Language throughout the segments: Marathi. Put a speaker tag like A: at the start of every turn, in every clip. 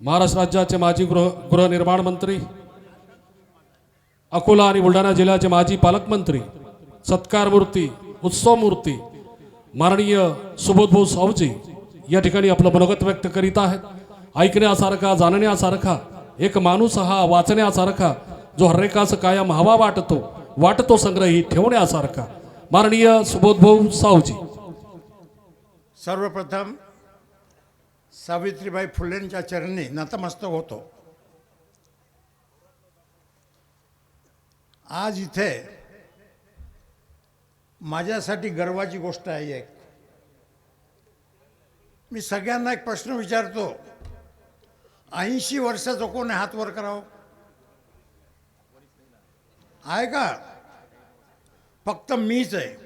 A: महाराष्ट्र राज्याचे माजी गृह गृहनिर्माण मंत्री अकोला आणि बुलढाणा जिल्ह्याचे माजी पालकमंत्री सत्कार मूर्ती उत्सव मूर्ती माननीय सुबोधभाऊ सावजी या ठिकाणी आपलं मनोगत व्यक्त करीत आहेत. ऐकण्यासारखा जाणण्यासारखा एक माणूस हा वाचण्यासारखा जो हरेकास कायम हवा वाटतो वाटतो संग्रही ठेवण्यासारखा. माननीय सुबोधभाऊ सावजी.
B: सर्वप्रथम सावित्रीबाई फुलेंच्या चरणी नतमस्तक होतो. आज इथे माझ्यासाठी गर्वाची गोष्ट आहे एक. मी सगळ्यांना एक प्रश्न विचारतो ऐंशी वर्षाचं कोण हात वर करावं? आहे का? फक्त मीच आहे.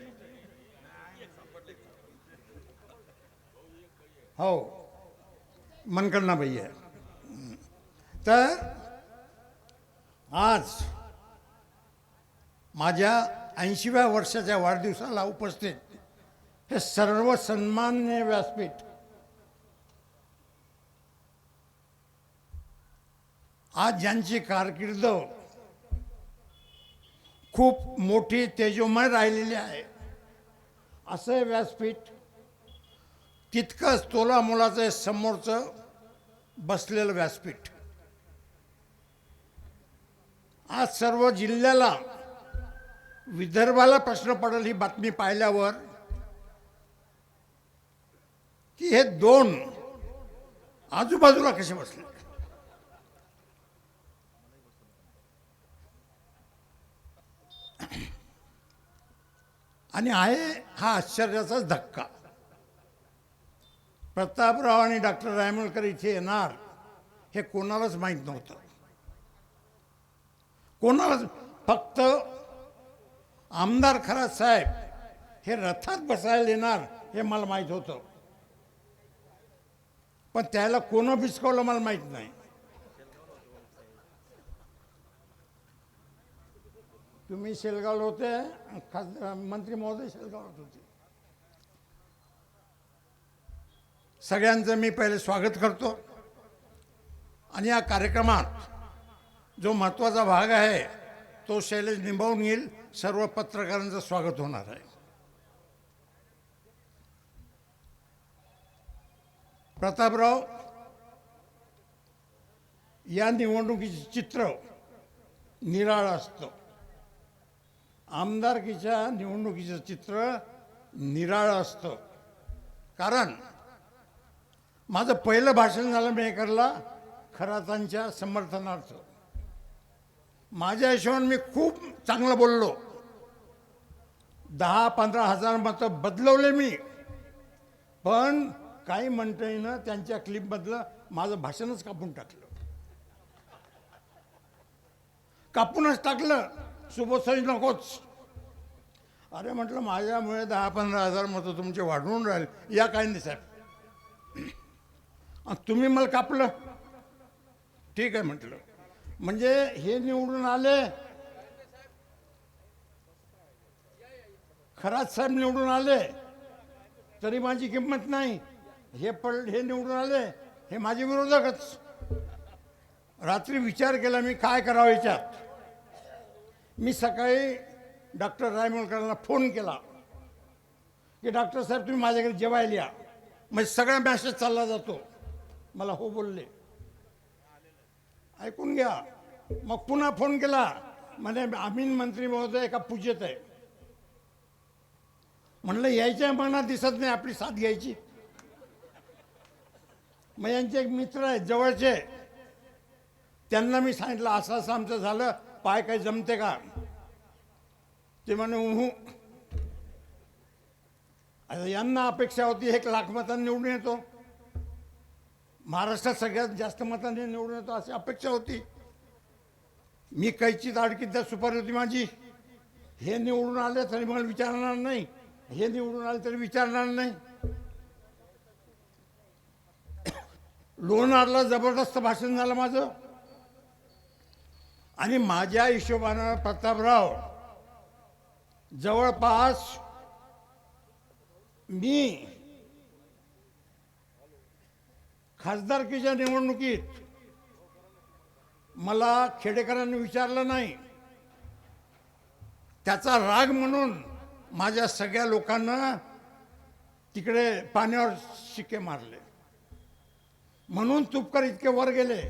B: हो. मनकर्णाबाई आहे तर आज माझ्या ऐंशीव्या वर्षाच्या वाढदिवसाला उपस्थित हे सर्व सन्मान्य व्यासपीठ आज ज्यांची कारकीर्द खूप मोठी तेजोमय राहिलेली आहे असं व्यासपीठ तितकंच तोला मुलाचं हे समोरचं बसलेलं व्यासपीठ. आज सर्व जिल्ह्याला विदर्भाला प्रश्न पडेल ही बातमी पाहिल्यावर की हे दोन आजूबाजूला कसे बसले? आणि आहे हा आश्चर्याचाच धक्का. प्रतापराव आणि डॉक्टर रायमळकर इथे येणार हे कोणालाच माहीत नव्हतं. कोणालाच फक्त आमदार खरात साहेब हे रथात बसायला येणार हे मला माहीत होतं. पण त्याला कोण भिसकवलं मला माहीत नाही. तुम्ही शेलगावला होते खासदार मंत्री महोदय शेलगावला होते. सगळ्यांचं मी पहिले स्वागत करतो. आणि या कार्यक्रमात जो महत्त्वाचा भाग आहे तो शैलेश निभावून येईल. सर्व पत्रकारांचं स्वागत होणार आहे. प्रतापराव या निवडणुकीचे चित्र निराळं असतं. आमदारकीच्या निवडणुकीचं चित्र निराळं असतं. कारण माझं पहिलं भाषण झालं मेकरला खरातांच्या समर्थनार्थ. माझ्या हिशोबाने मी खूप चांगलं बोललो. दहा पंधरा हजार मतं बदलवले मी. पण काही मंडळीनं त्यांच्या क्लिपमधलं माझं भाषणच कापून टाकलं. कापूनच टाकलं. सुबोधसाई नकोच. अरे म्हटलं माझ्यामुळे दहा पंधरा हजार मतं तुमचे वाढवून राहील. या काही नाही साहेब. तुम्ही मला कापलं. ठीक आहे म्हटलं. म्हणजे हे निवडून आले. खराच साहेब निवडून आले. तरी माझी किंमत नाही. हे पड हे निवडून आले. हे माझे विरोधकच. रात्री विचार केला मी काय करावं याच्यात? मी सकाळी डॉक्टर रायमोलकरांना फोन केला. की डॉक्टर साहेब तुम्ही माझ्याकडे जेवायला या. म्हणजे सगळा मॅसेज चालला जातो. मला हो बोलले. ऐकून घ्या. मग पुन्हा फोन केला. म्हणे आमीन मंत्री महोदय एका पूजेत आहे. म्हणलं यायच्या मनात दिसत नाही आपली साथ घ्यायची. मग यांचे एक मित्र आहेत जवळचे. त्यांना मी सांगितलं असं असं आमचं झालं. पाय काही जमते का? ते म्हणे उहू आता यांना अपेक्षा होती एक लाख मतांनी निवडून येतो. महाराष्ट्रात सगळ्यात जास्त मताने निवडून येतो अशी अपेक्षा होती. मी कैचीत अडकीत सुपारी होती माझी हे निवडून आले तरी मला विचारणार नाही हे निवडून आले तरी विचारणार नाही. लोणारला जबरदस्त भाषण झालं माझं. आणि माझ्या हिशोबानं प्रतापराव जवळपास मी खासदारकीच्या निवडणुकीत मला खेडेकरांनी विचारलं नाही. त्याचा राग म्हणून माझ्या सगळ्या लोकांना तिकडे पाण्यावर शिक्के मारले. म्हणून तुपकर इतके वर गेले.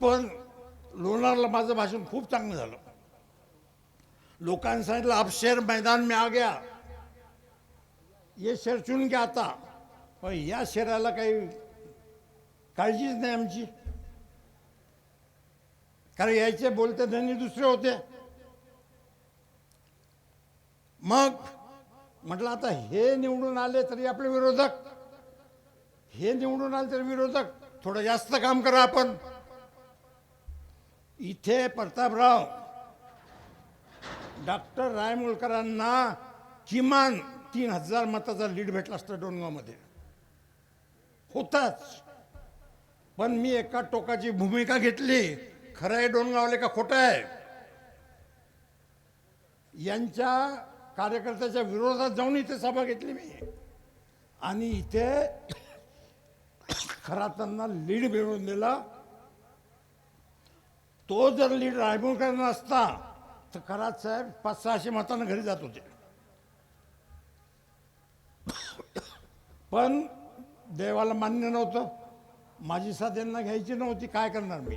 B: पण लोणारला माझं भाषण खूप चांगलं झालं. लोकांनी सांगितलं मैदान मिळा आ गया. हे शेर चुन घ्या आता. पण या शेराला काही काळजीच नाही आमची. कारण यायचे बोलते धनी दुसरे होते. मग म्हटलं आता हे निवडून आले तरी आपले विरोधक. हे निवडून आले तरी विरोधक. थोडं जास्त काम करा आपण. इथे प्रतापराव डॉक्टर रायमुलकरांना किमान तीन हजार मताचा लीड भेटला असता डोणगावमध्ये. होताच. पण मी एका टोकाची भूमिका घेतली. खरं आहे डोणगावले का खोटं आहे? यांच्या कार्यकर्त्याच्या विरोधात जाऊन इथे सभा घेतली मी. आणि इथे खरा त्यांना लीड मिळवून दिला. तो जर लीड रायमुलकरांना नसता तर खरात साहेब पाच सहाशे मतांना घरी जात होते. पण देवाला मान्य नव्हतं. माझी साथ यांना घ्यायची नव्हती काय करणार मी?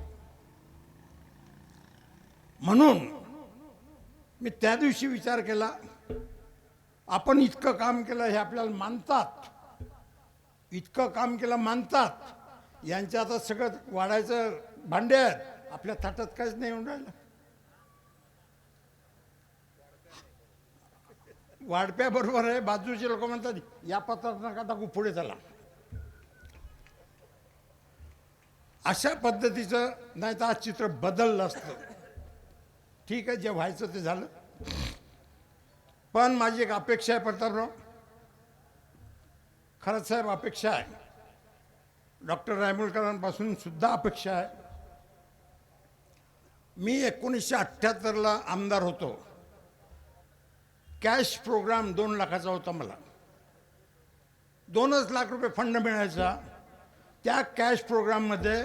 B: म्हणून मी त्या दिवशी विचार केला आपण इतकं काम केलं हे आपल्याला मानतात. इतकं काम केलं मानतात. यांच्या आता सगळं वाढायचं भांडे आहेत. आपल्या ताटात काहीच नाही येऊन राहिलं. वाढप्याबरोबर आहे बाजूचे लोक म्हणतात या पत्रात नका टाकू पुढे चला. अशा पद्धतीचं नाही तर आज चित्र बदललं असतं. ठीक आहे जे व्हायचं ते झालं. पण माझी एक अपेक्षा आहे प्रतापराव. खरंच साहेब अपेक्षा आहे. डॉक्टर रायमुलकरांपासून सुद्धा अपेक्षा आहे. मी एकोणीसशे अठ्ठ्याहत्तरला आमदार होतो. कॅश प्रोग्राम दोन लाखाचा होता मला. दोनच लाख रुपये फंड मिळायचा. त्या कॅश प्रोग्राममध्ये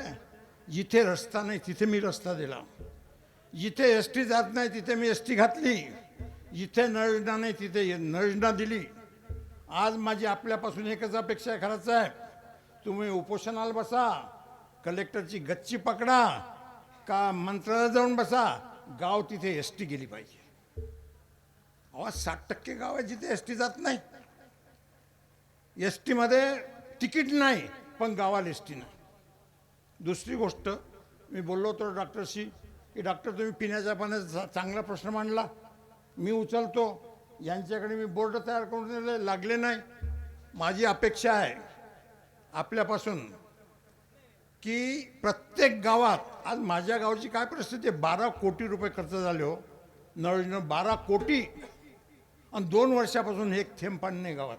B: जिथे रस्ता नाही तिथे मी रस्ता दिला. जिथे एस टी जात नाही तिथे मी एस टी घातली. जिथे नळयोजना नाही तिथे नळयोजना दिली. आज माझी आपल्यापासून एकच अपेक्षा आहे खरंच आहे तुम्ही उपोषणाला बसा कलेक्टरची गच्ची पकडा का मंत्रालयात जाऊन बसा गाव तिथे एस टी गेली पाहिजे. अहो साठ टक्के गाव आहे जिथे एस टी जात नाही एस टीमध्ये तिकीट नाही पण गावाला एस टी नाही. दुसरी गोष्ट मी बोललो होतो डॉक्टरशी की डॉक्टर तुम्ही पिण्याच्या पाण्याचा चांगला प्रश्न मांडला. मी उचलतो. यांच्याकडे मी बोर्ड तयार करून दिले लागले नाही. माझी अपेक्षा आहे आपल्यापासून की प्रत्येक गावात आज माझ्या गावाची काय परिस्थिती आहे? बारा कोटी रुपये खर्च झाले हो. नळ बारा कोटी आणि दोन वर्षापासून एक थेंब पाणी नाही गावात.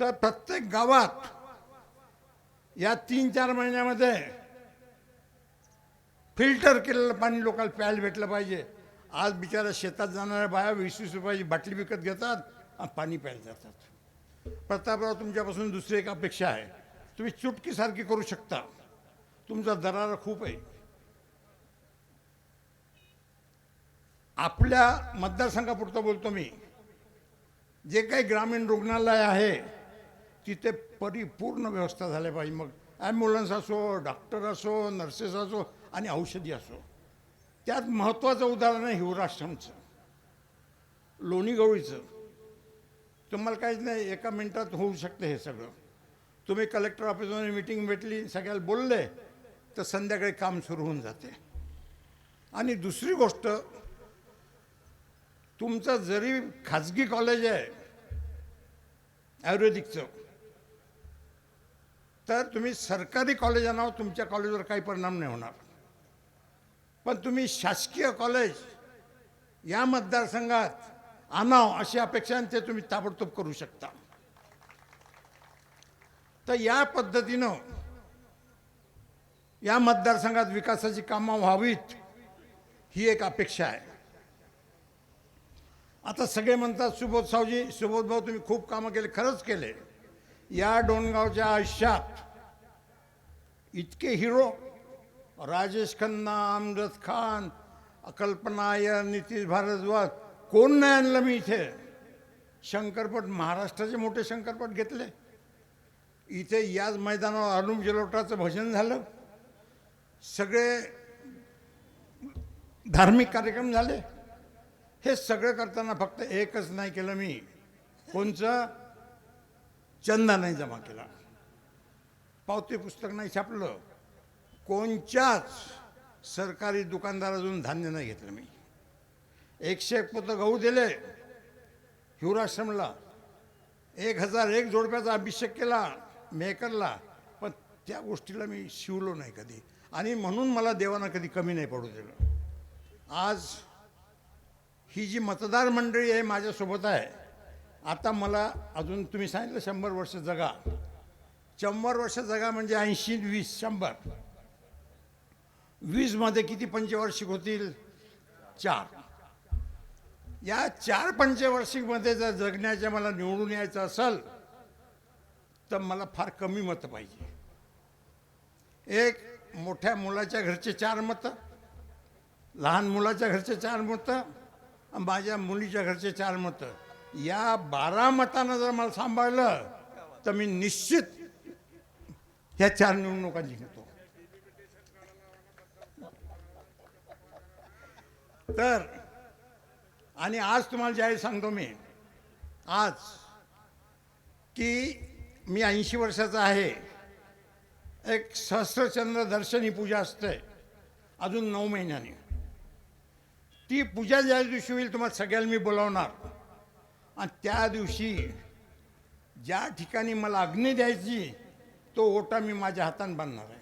B: तर प्रत्येक गावात या तीन चार महिन्यामध्ये फिल्टर केलेलं पाणी लोकांना प्यायला भेटलं पाहिजे. आज बिचारा शेतात जाणाऱ्या बाया वीस वीस रुपयाची बाटली विकत घेतात आणि पाणी प्यायला जातात. प्रतापराव तुमच्यापासून दुसरी एक अपेक्षा आहे. तुम्ही चुटकीसारखी करू शकता. तुमचा दरारा खूप आहे. आपल्या मतदारसंघापुरतं बोलतो मी. जे काही ग्रामीण रुग्णालय आहे तिथे परिपूर्ण व्यवस्था झाल्या पाहिजे. मग ॲम्ब्युलन्स असो डॉक्टर असो नर्सेस असो आणि औषधी असो. त्यात महत्त्वाचं उदाहरण आहे हिवराश्रमचं लोणी गवळीचं तुम्हाला काहीच नाही एका मिनटात होऊ शकतं हे सगळं. तुम्ही कलेक्टर ऑफिसमध्ये मिटिंग भेटली सगळ्याला बोलले तर संध्याकाळी काम सुरू होऊन जाते. आणि दुसरी गोष्ट तुमचं जरी खाजगी कॉलेज आहे आयुर्वेदिकचं तर तुम्ही सरकारी कॉलेज आणावं तुमच्या कॉलेजवर काही परिणाम नाही होणार. पण तुम्ही शासकीय कॉलेज या मतदारसंघात आणावं अशी अपेक्षा ते तुम्ही ताबडतोब करू शकता. तर या पद्धतीनं या मतदारसंघात विकासाची कामं व्हावीत ही एक अपेक्षा आहे. आता सगळे म्हणतात सुबोध सावजी सुबोध भाऊ तुम्ही खूप कामं केले खरंच केले. या डोणगावच्या आयुष्यात इतके हिरो राजेश खन्ना अमजद खान कल्पनायर नितीश भारद्वाज कोण नाही आणलं मी इथे? शंकरपट महाराष्ट्राचे मोठे शंकरपट घेतले. इथे याच मैदानावर अरुण जलोटाचं भजन झालं. सगळे धार्मिक कार्यक्रम झाले. हे सगळं करताना फक्त एकच नाही केलं मी. कोणचं? चंदा नाही जमा केला. पावती पुस्तक नाही छापलं. कोणच्याच सरकारी दुकानदारातून धान्य नाही घेतलं मी. एकशे एक पोतं गहू दिले. हिवराश्रमला एक हजार एक जोडप्याचा अभिषेक केला मेकरला पण त्या गोष्टीला मी शिवलो नाही कधी. आणि म्हणून मला देवांना कधी कमी नाही पडू दिलं. आज ही जी मतदार मंडळी आहे माझ्यासोबत आहे आता मला अजून तुम्ही सांगितलं शंभर वर्ष जगा. शंभर वर्ष जगा म्हणजे ऐंशी वीस शंभर. वीसमध्ये किती पंचवार्षिक होतील? चार. या चार पंचवार्षिकमध्ये जर जगण्याच्या मला निवडून यायचं असेल तर मला फार कमी मतं पाहिजे. एक मोठ्या मुलाच्या घरचे चार मतं. लहान मुलाच्या घरचे चार मतं. माझ्या मुलीच्या घरचे चार मतं. या बारा मतानं जर मला सांभाळलं तर मी निश्चित ह्या चार निवडणुका जिंकतो तर आणि आज तुम्हाला ज्यावेळी सांगतो मी आज की मी ऐंशी वर्षाचा आहे. एक सहस्रचंद्र दर्शनी पूजा असते. अजून नऊ महिन्याने. ती पूजा ज्या दिवशी होईल तुम्हाला सगळ्यांना मी बोलावणार. आणि त्या दिवशी ज्या ठिकाणी मला अग्नी द्यायची तो ओटा मी माझ्या हाताने बांधणार आहे.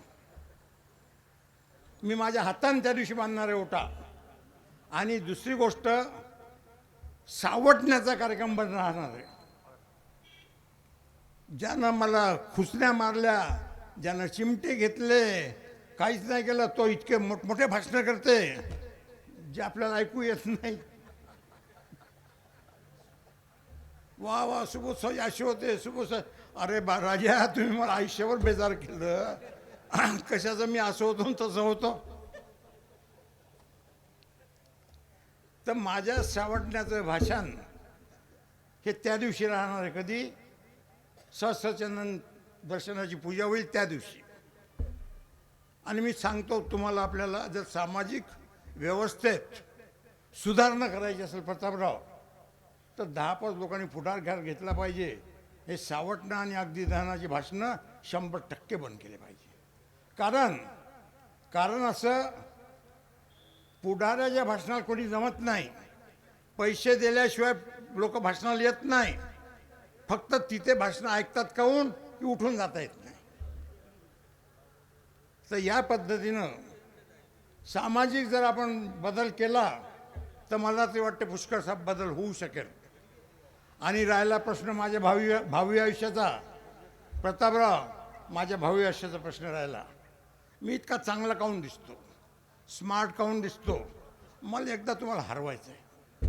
B: मी माझ्या हाताने त्या दिवशी बांधणार आहे ओटा. आणि दुसरी गोष्ट सावटण्याचा कार्यक्रम बन राहणार आहे. ज्यानं मला खुसण्या मारल्या ज्यानं चिमटे घेतले काहीच नाही केलं तो इतके मोठमोठे भाषणं करते. जे आपल्याला ऐकू येत नाही. वा वा सुबोध साई असे होते सुबोध अरे बा राजा तुम्ही मला आयुष्यावर बेजार केलं. कशाचं मी असं होतो तसं होतो? तर माझ्या सावटण्याचं भाषण हे त्या दिवशी राहणार आहे कधी? सहस्रचंदन दर्शनाची पूजा होईल त्या दिवशी. आणि मी सांगतो तुम्हाला आपल्याला जर सामाजिक व्यवस्थेत सुधारणा करायची असेल प्रतापराव तर दहा पाच लोकांनी पुढार घ्या घेतला पाहिजे. हे सावटणं आणि अगदी दहनाची भाषणं शंभर टक्के बंद केले पाहिजे. कारण कारण असं पुढाऱ्याच्या भाषणाला कोणी जमत नाही पैसे दिल्याशिवाय लोक भाषणाला येत नाही फक्त तिथे भाषणं ऐकतात काहून की उठून जाता येत नाही. तर या पद्धतीनं सामाजिक जर आपण बदल केला तर मला ते वाटते पुष्कळसा बदल होऊ शकेल. आणि राहिला प्रश्न माझ्या भावी भावी आयुष्याचा. प्रतापराव माझ्या भावी आयुष्याचा प्रश्न राहिला. मी इतका चांगला काऊन दिसतो? स्मार्ट काऊन दिसतो? मला एकदा तुम्हाला हरवायचं आहे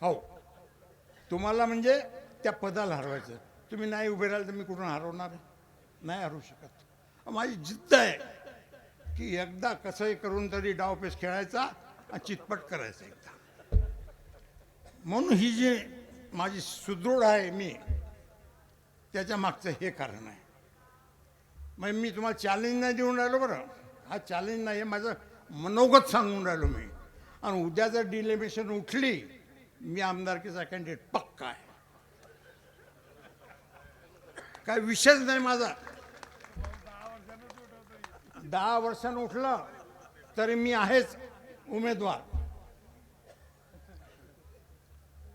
B: हो. तुम्हाला म्हणजे त्या पदाला हरवायचं तुम्ही नाही उभे राहिले तर मी कुठून हरवणार आहे? नाही हरवू शकत. माझी जिद्द आहे. की एकदा कसंही करून तरी डावपेस खेळायचा आणि चितपट करायचा एकदा. म्हणून ही जी माझी सुदृढ आहे मी त्याच्या मागचं हे कारण आहे. मग मी तुम्हाला चॅलेंज नाही देऊन राहिलो बरं. हा चॅलेंज नाही हे माझं मनोगत सांगून राहिलो मी. आणि उद्या जर डिलेमेशन उठली मी आमदारकीचा कॅन्डिडेट पक्का आहे. काय विषयच नाही माझा. दहा वर्षानं उठलं तरी मी आहेच उमेदवार.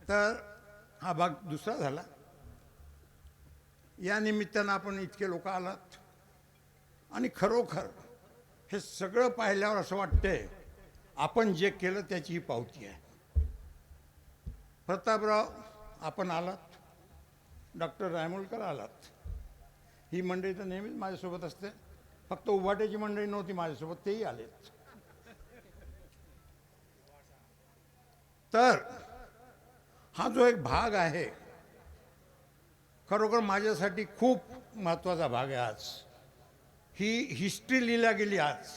B: तर हा भाग दुसरा झाला. या निमित्तानं आपण इतके लोक आलात. आणि खरोखर हे सगळं पाहिल्यावर असं वाटतंय आपण जे केलं त्याची ही पावती आहे. प्रतापराव आपण आलात. डॉक्टर रायमोलकर आलात. ही मंडळी तर नेहमीच माझ्यासोबत असते. फक्त उभाट्याची मंडळी नव्हती माझ्यासोबत तेही आलेत. तर हा जो एक भाग आहे खरोखर माझ्यासाठी खूप महत्त्वाचा भाग आहे आज. ही हिस्ट्री लिहिल्या गेली आज.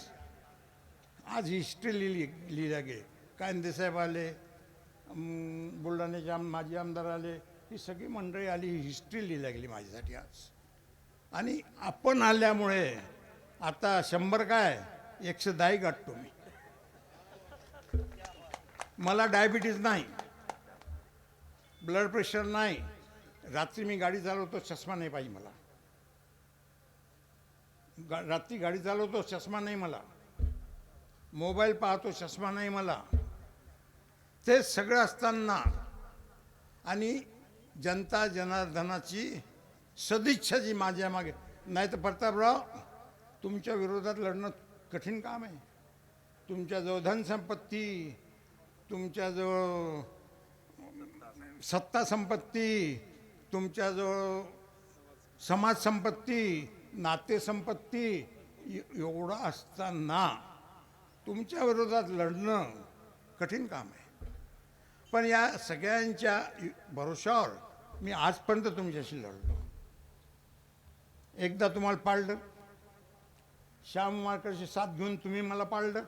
B: आज हिस्ट्री लिहिली लिहिल्या गेली. कांदेसाहेब आले बुलढाण्याचे आम माजी आमदार आले ही सगळी मंडळी आली ही हिस्ट्री लिहिल्या गेली माझ्यासाठी आज. आणि आपण आल्यामुळे आता शंभर काय? एकशे दहाही गाठतो मी. मला डायबिटीज नाही. ब्लड प्रेशर नाही. रात्री मी गाडी चालवतो चष्मा नाही पाहिजे मला. गा रात्री गाडी चालवतो चष्मा नाही मला. मोबाईल पाहतो चष्मा नाही मला. ते सगळं असताना आणि जनता जनार्दनाची सदिच्छा जी माझ्या मागे नाही तर प्रतापराव तुमच्या विरोधात लढणं कठीण काम आहे. तुमच्याजवळ धनसंपत्ती तुमच्याजवळ सत्ता संपत्ती तुमच्याजवळ समाजसंपत्ती नातेसंपत्ती एवढं असताना तुमच्या विरोधात लढणं कठीण काम आहे. पण या सगळ्यांच्या भरोशावर मी आजपर्यंत तुमच्याशी लढलो. एकदा तुम्हाला पाळलं. श्याम मार्कडची साथ घेऊन तुम्ही मला पाळलं?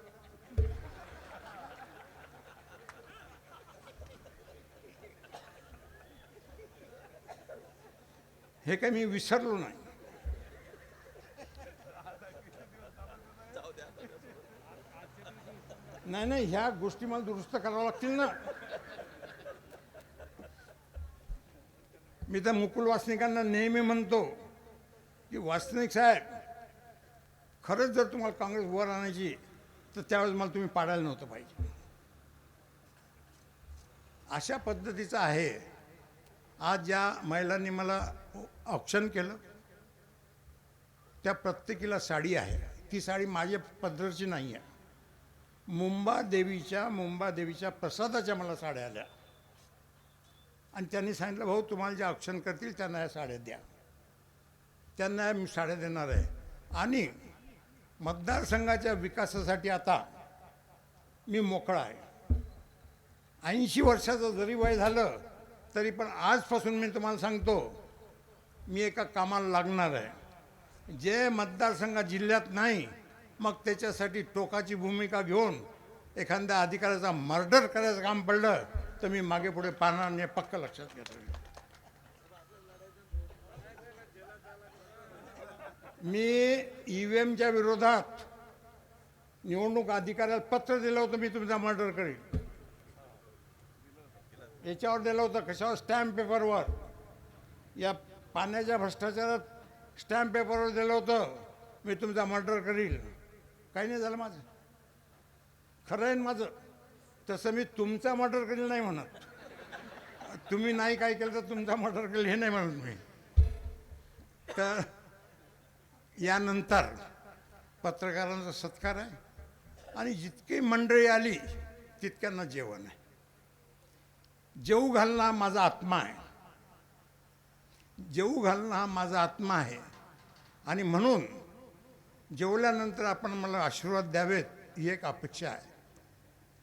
B: हे काही मी विसरलो नाही. नाही नाही ह्या गोष्टी मला दुरुस्त कराव्या लागतील ना. मी तर मुकुल वासनिकांना नेहमी म्हणतो की वासनिक साहेब खरंच जर तुम्हाला काँग्रेस वर आणायची तर त्यावेळेस मला तुम्ही पाडायला नव्हतं पाहिजे. अशा पद्धतीचं आहे. आज ज्या महिलांनी मला ऑप्शन केलं त्या प्रत्येकीला साडी आहे. ती साडी माझ्या पद्धतीची नाही आहे. मुंबा देवीच्या मुंबा देवीच्या प्रसादाच्या मला साड्या आल्या आणि त्यांनी सांगितलं भाऊ तुम्हाला जे ऑप्शन करतील त्यांना या साड्या द्या. त्यांना मी साड्या देणार आहे. आणि मतदारसंघाच्या विकासासाठी आता मी मोकळा आहे. ऐंशी वर्षाचं जरी वय झालं तरी पण आजपासून मी तुम्हाला सांगतो मी एका कामाला लागणार आहे. जे मतदारसंघ जिल्ह्यात नाही मग त्याच्यासाठी टोकाची भूमिका घेऊन एखाद्या अधिकाऱ्याचा मर्डर करायचं काम पडलं तर मी मागे पुढे पाहणार नाही पक्क लक्षात घेतो मी ई व्ही एमच्या विरोधात निवडणूक अधिकाऱ्याला पत्र दिलं होतं मी तुमचा मर्डर करेन. याच्यावर दिलं होतं कशावर? स्टॅम्प पेपरवर या पाण्याच्या भ्रष्टाचारात स्टॅम्प पेपरवर दिलं होतं मी तुमचा मर्डर करील काही नाही झालं माझं. खरं आहे ना माझं? तसं मी तुमचा मर्डर करील नाही म्हणत. तुम्ही नाही काय केलं तर तुमचा मर्डर केलं हे नाही म्हणत मी. तर यानंतर पत्रकारांचा सत्कार आहे आणि जितकी मंडळी आली तितक्यांना जेवण आहे. जेऊ घालणं हा माझा आत्मा आहे. जेऊ घालणं हा माझा आत्मा आहे. आणि म्हणून जेवल्यानंतर आपण मला आशीर्वाद द्यावेत ही एक अपेक्षा आहे.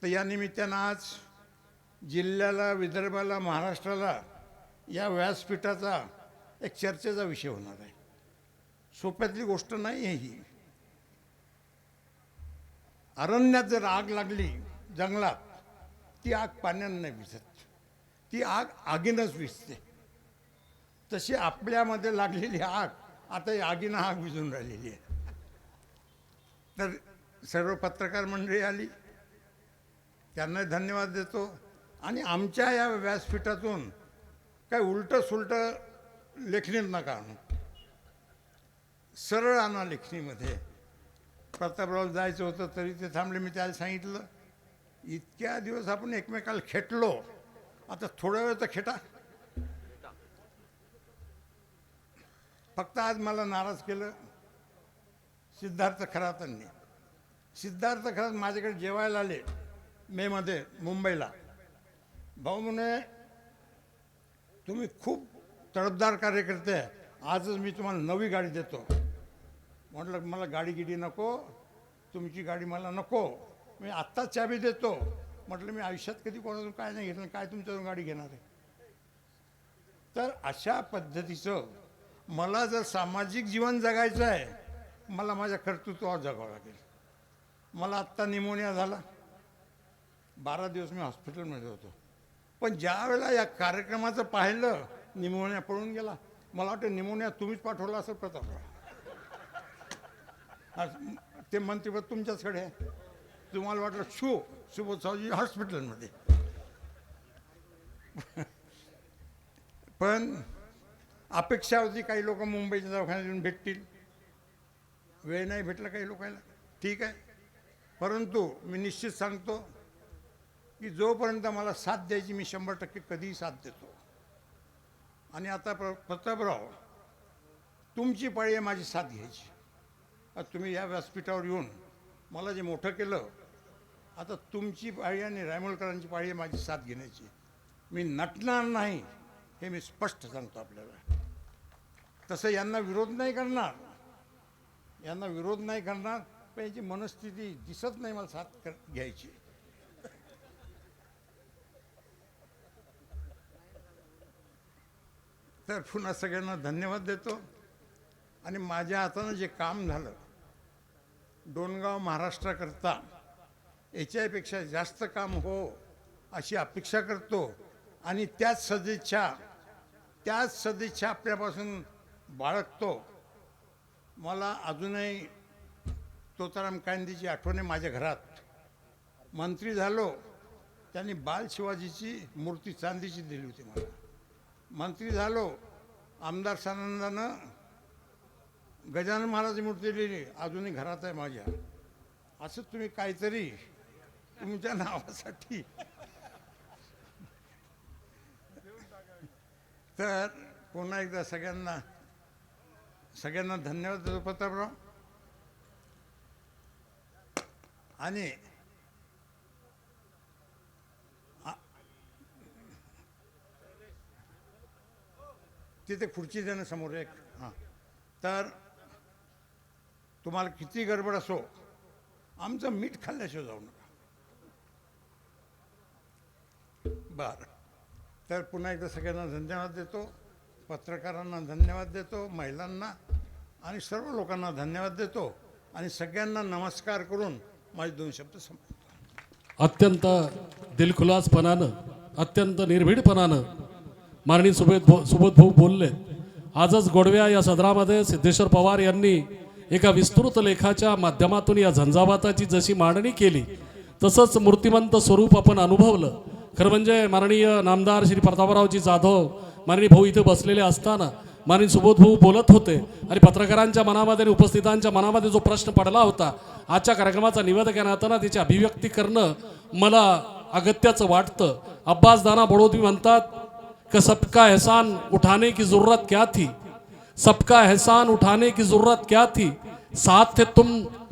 B: तर या निमित्तानं आज जिल्ह्याला विदर्भाला महाराष्ट्राला या व्यासपीठाचा एक चर्चेचा विषय होणार आहे. सोप्यातली गोष्ट नाही आहे ही. अरण्यात जर आग लागली जंगलात ती आग पाण्यानं नाही विझत ती आग आगीनंच विझते तशी आपल्यामध्ये लागलेली आग आता ही आगीनं आग विझून राहिलेली आहे. तर सर्व पत्रकार मंडळी आली. त्यांना धन्यवाद देतो. आणि आमच्या या व्यासपीठातून काही उलटं सुलटं लेखणीत नका आणू. सरळ आणा लेखणीमध्ये. प्रतापराव जायचं होतं तरी ते थांबले. मी त्याला सांगितलं इतक्या दिवस आपण एकमेकाला खेटलो. आता थोडा वेळ तर खेटा. फक्त आज मला नाराज केलं सिद्धार्थ खरातांनी. सिद्धार्थ खरात माझ्याकडे जेवायला आले मेमध्ये मुंबईला. भाऊ म्हणे तुम्ही खूप तडफदार कार्यकर्ते आहे. आजच मी तुम्हाला नवी गाडी देतो. म्हटलं मला गाडी गिडी नको तुमची गाडी मला नको. मी आत्ताच चाबी देतो. म्हटलं मी आयुष्यात कधी कोणातून काय नाही घेतलं काय तुमच्याकडून गाडी घेणार आहे? तर अशा पद्धतीचं मला जर सामाजिक जीवन जगायचं आहे मला माझ्या कर्तृत्वावर जगावं लागेल. मला आत्ता निमोनिया झाला. बारा दिवस मी हॉस्पिटलमध्ये होतो. पण ज्या वेळेला या कार्यक्रमाचं पाहिलं निमोनिया पळून गेला. मला वाटतं निमोनिया तुम्हीच पाठवला असेल प्रतापराव ते मंत्रीपद तुमच्याचकडे आहे. तुम्हाला वाटलं शो सुबोधसावजी हॉस्पिटलमध्ये. पण अपेक्षा होती काही लोक मुंबईच्या दवाखान्यात येऊन भेटतील. वेळ नाही भेटला काही लोकांना. ठीक आहे. परंतु मी निश्चित सांगतो की जोपर्यंत मला साथ द्यायची मी शंभर टक्के कधीही साथ देतो. आणि आता प्र प्रतापराव तुमची पाळी आहे माझी साथ घ्यायची. तुम्ही या व्यासपीठावर येऊन मला जे मोठं केलं आता तुमची पाळी आणि रायमोलकरांची पाळी माझी साथ घेण्याची. मी नटणार नाही हे मी स्पष्ट सांगतो आपल्याला. तसं यांना विरोध नाही करणार. यांना विरोध नाही करणार पण याची मनस्थिती दिसत नाही मला साथ कर घ्यायची. तर पुन्हा सगळ्यांना धन्यवाद देतो. आणि माझ्या हातानं जे काम झालं डोणगाव महाराष्ट्राकरता याच्यापेक्षा जास्त काम हो अशी अपेक्षा करतो. आणि त्याच सदिच्छा त्याच सदिच्छा आपल्यापासून बाळगतो. मला अजूनही तोताराम कांदीची आठवण आहे माझ्या घरात. मंत्री झालो त्यांनी बाल शिवाजीची मूर्ती चांदीची दिली होती मला. मंत्री झालो आमदार सानंदानं गजानन महाराज मूर्ती दिली अजूनही घरात आहे माझ्या. असं तुम्ही काहीतरी तुमच्या नावासाठी. तर पुन्हा एकदा सगळ्यांना सगळ्यांना धन्यवाद देतो प्रतापराव. आणि तिथे खुर्ची देणं समोर एक हां. तर तुम्हाला किती गडबड असो आमचं मीठ खाल्ल्याशिवाय जाऊ नका. बरं. तर पुन्हा एकदा सगळ्यांना धन्यवाद देतो पत्रकारांना धन्यवाद देतो महिलांना आणि सर्व लोकांना धन्यवाद देतो आणि सगळ्यांना नमस्कार करून माझे दोन शब्द संपवतो.
A: अत्यंत दिलखुलासपणानं अत्यंत निर्भीडपणानं माननीय सुबोध भो सुबोध भाऊ बोलले आजच गोडव्या या सदरामध्ये सिद्धेश्वर पवार यांनी एका विस्तृत लेखाच्या माध्यमातून या झंझावाताची जशी मांडणी केली तसंच मूर्तिमंत स्वरूप आपण अनुभवलं. खरं म्हणजे माननीय नामदार श्री प्रतापरावजी जाधव माननीय भाऊ इथे बसलेले असताना माननीय सुबोध भाऊ बोलत होते आणि पत्रकारांच्या मनामध्ये आणि उपस्थितांच्या मनामध्ये जो प्रश्न पडला होता आजच्या कार्यक्रमाचा निवेदक या नात्यानं त्याची अभिव्यक्ती करणं मला अगत्याचं वाटतं. अब्बास दाना बडोदी म्हणतात का सबका एहसान उठाने की जरूरत क्या थी? सबका एहसान उठाने की ज़रूरत क्या थी? साथ थे तुम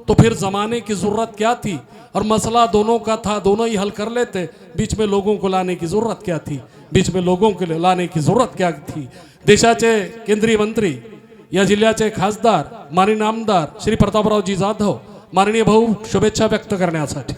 A: तो फिर जमाने की ज़रूरत क्या थी? और मसला दोनों का था, दोनों ही हल कर लेते। बीच में लोगों को लाने की ज़रूरत क्या थी? बीच में लोगों को लाने की ज़रूरत क्या थी? देशाचे केंद्रीय मंत्री या जिल्ह्याचे खासदार, माननीय आमदार श्री प्रतापरावजी जाधव, माननीय भाऊ, शुभेच्छा व्यक्त करण्यासाठी.